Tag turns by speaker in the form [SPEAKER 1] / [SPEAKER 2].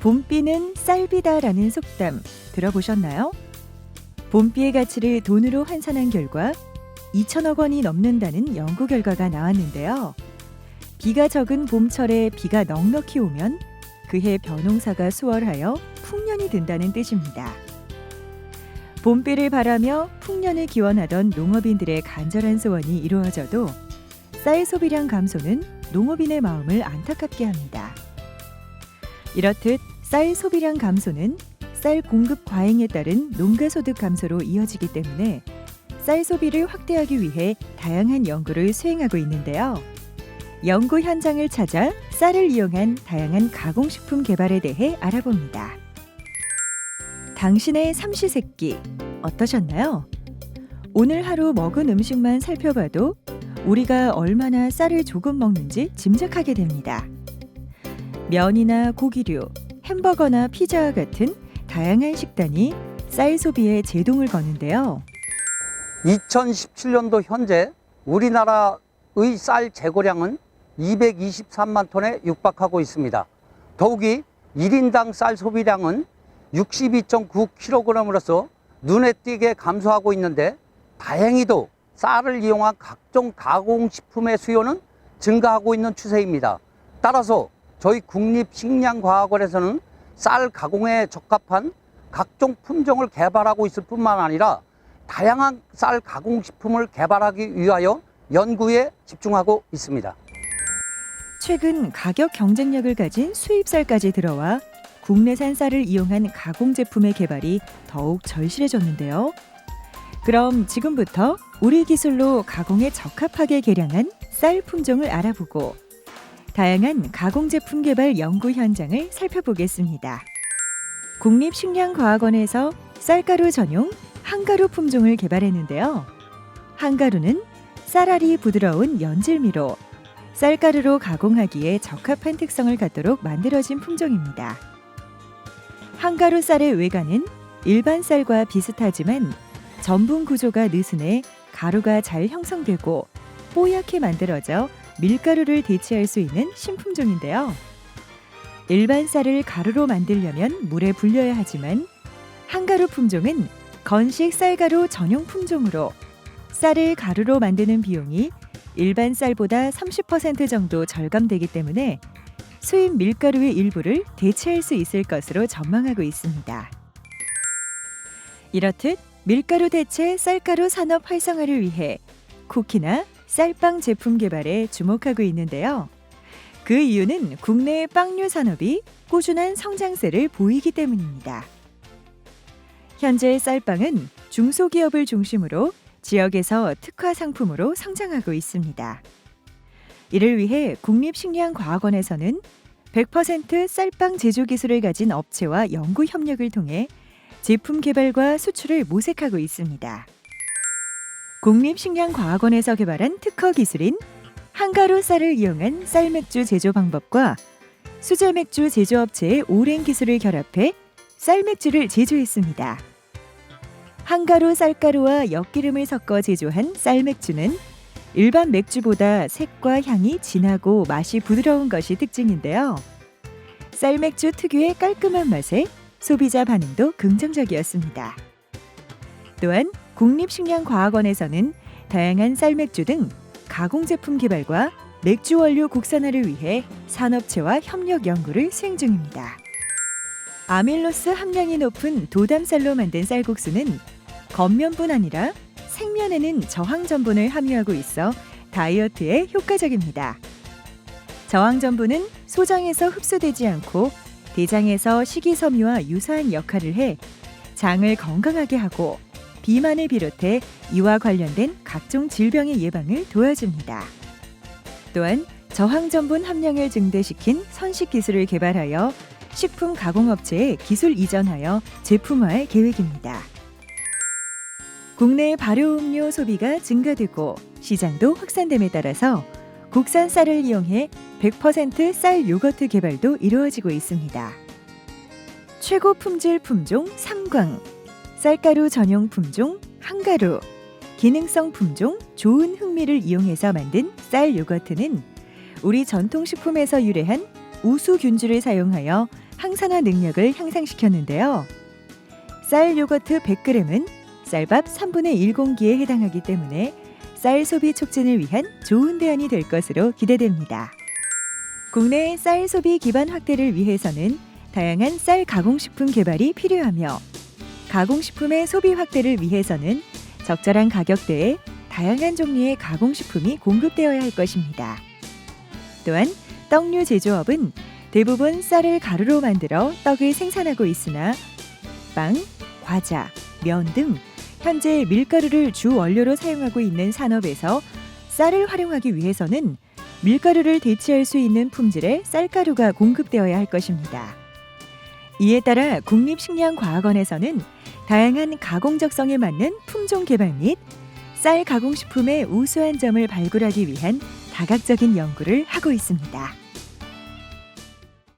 [SPEAKER 1] 봄비는 쌀비다라는 속담 들어보셨나요? 봄비의 가치를 돈으로 환산한 결과 2천억 원이 넘는다는 연구 결과가 나왔는데요. 비가 적은 봄철에 비가 넉넉히 오면 그해 벼농사가 수월하여 풍년이 든다는 뜻입니다. 봄비를 바라며 풍년을 기원하던 농업인들의 간절한 소원이 이루어져도 쌀 소비량 감소는 농업인의 마음을 안타깝게 합니다. 이렇듯 쌀 소비량 감소는 쌀 공급 과잉에 따른 농가 소득 감소로 이어지기 때문에 쌀 소비를 확대하기 위해 다양한 연구를 수행하고 있는데요. 연구 현장을 찾아 쌀을 이용한 다양한 가공식품 개발에 대해 알아봅니다. 당신의 삼시세끼 어떠셨나요? 오늘 하루 먹은 음식만 살펴봐도 우리가 얼마나 쌀을 조금 먹는지 짐작하게 됩니다. 면이나 고기류, 햄버거나 피자와 같은 다양한 식단이 쌀 소비에 제동을 거는데요.
[SPEAKER 2] 2017년도 현재 우리나라의 쌀 재고량은 223만 톤에 육박하고 있습니다. 더욱이 1인당 쌀 소비량은 62.9kg으로서 눈에 띄게 감소하고 있는데 다행히도 쌀을 이용한 각종 가공식품의 수요는 증가하고 있는 추세입니다. 따라서 저희 국립식량과학원에서는 쌀 가공에 적합한 각종 품종을 개발하고 있을 뿐만 아니라 다양한 쌀 가공식품을 개발하기 위하여 연구에 집중하고 있습니다.
[SPEAKER 1] 최근 가격 경쟁력을 가진 수입쌀까지 들어와 국내산 쌀을 이용한 가공 제품의 개발이 더욱 절실해졌는데요. 그럼 지금부터 우리 기술로 가공에 적합하게 개량한 쌀 품종을 알아보고 다양한 가공 제품 개발 연구 현장을 살펴보겠습니다. 국립식량과학원에서 쌀가루 전용 한가루 품종을 개발했는데요. 한가루는 쌀알이 부드러운 연질미로 쌀가루로 가공하기에 적합한 특성을 갖도록 만들어진 품종입니다. 한가루 쌀의 외관은 일반 쌀과 비슷하지만 전분 구조가 느슨해 가루가 잘 형성되고 뽀얗게 만들어져 밀가루를 대체할 수 있는 신품종인데요. 일반 쌀을 가루로 만들려면 물에 불려야 하지만 한가루 품종은 건식 쌀가루 전용 품종으로 쌀을 가루로 만드는 비용이 일반 쌀보다 30% 정도 절감되기 때문에 수입 밀가루의 일부를 대체할 수 있을 것으로 전망하고 있습니다. 이렇듯 밀가루 대체 쌀가루 산업 활성화를 위해 쿠키나 쌀빵 제품 개발에 주목하고 있는데요. 그 이유는 국내 빵류 산업이 꾸준한 성장세를 보이기 때문입니다. 현재 쌀빵은 중소기업을 중심으로 지역에서 특화 상품으로 성장하고 있습니다. 이를 위해 국립식량과학원에서는 100% 쌀빵 제조 기술을 가진 업체와 연구 협력을 통해 제품 개발과 수출을 모색하고 있습니다. 국립식량과학원에서 개발한 특허 기술인 한가루 쌀을 이용한 쌀맥주 제조 방법과 수제맥주 제조업체의 오랜 기술을 결합해 쌀맥주를 제조했습니다. 한가루 쌀가루와 엿기름을 섞어 제조한 쌀맥주는 일반 맥주보다 색과 향이 진하고 맛이 부드러운 것이 특징인데요. 쌀맥주 특유의 깔끔한 맛에 소비자 반응도 긍정적이었습니다. 또한 국립식량과학원에서는 다양한 쌀맥주 등 가공 제품 개발과 맥주 원료 국산화를 위해 산업체와 협력 연구를 수행 중입니다. 아밀로스 함량이 높은 도담쌀로 만든 쌀국수는 겉면뿐 아니라 생면에는 저항 전분을 함유하고 있어 다이어트에 효과적입니다. 저항 전분은 소장에서 흡수되지 않고 대장에서 식이섬유와 유사한 역할을 해 장을 건강하게 하고 비만을 비롯해 이와 관련된 각종 질병의 예방을 도와줍니다. 또한 저항 전분 함량을 증대시킨 선식 기술을 개발하여 식품 가공업체에 기술 이전하여 제품화할 계획입니다. 국내 발효음료 소비가 증가되고 시장도 확산됨에 따라서 국산 쌀을 이용해 100%쌀 요거트 개발도 이루어지고 있습니다. 최고 품질 품종 삼광, 쌀가루 전용 품종 한가루, 기능성 품종 좋은 흥미를 이용해서 만든 쌀 요거트는 우리 전통식품에서 유래한 우수균주를 사용하여 항산화 능력을 향상시켰는데요. 쌀 요거트 100g은 쌀밥 3분의 1공기에 해당하기 때문에 쌀 소비 촉진을 위한 좋은 대안이 될 것으로 기대됩니다. 국내 쌀 소비 기반 확대를 위해서는 다양한 쌀 가공식품 개발이 필요하며 가공식품의 소비 확대를 위해서는 적절한 가격대에 다양한 종류의 가공식품이 공급되어야 할 것입니다. 또한 떡류 제조업은 대부분 쌀을 가루로 만들어 떡을 생산하고 있으나 빵, 과자, 면 등 현재 밀가루를 주 원료로 사용하고 있는 산업에서 쌀을 활용하기 위해서는 밀가루를 대체할 수 있는 품질의 쌀가루가 공급되어야 할 것입니다. 이에 따라 국립식량과학원에서는 다양한 가공적성에 맞는 품종 개발 및 쌀 가공식품의 우수한 점을 발굴하기 위한 다각적인 연구를 하고 있습니다.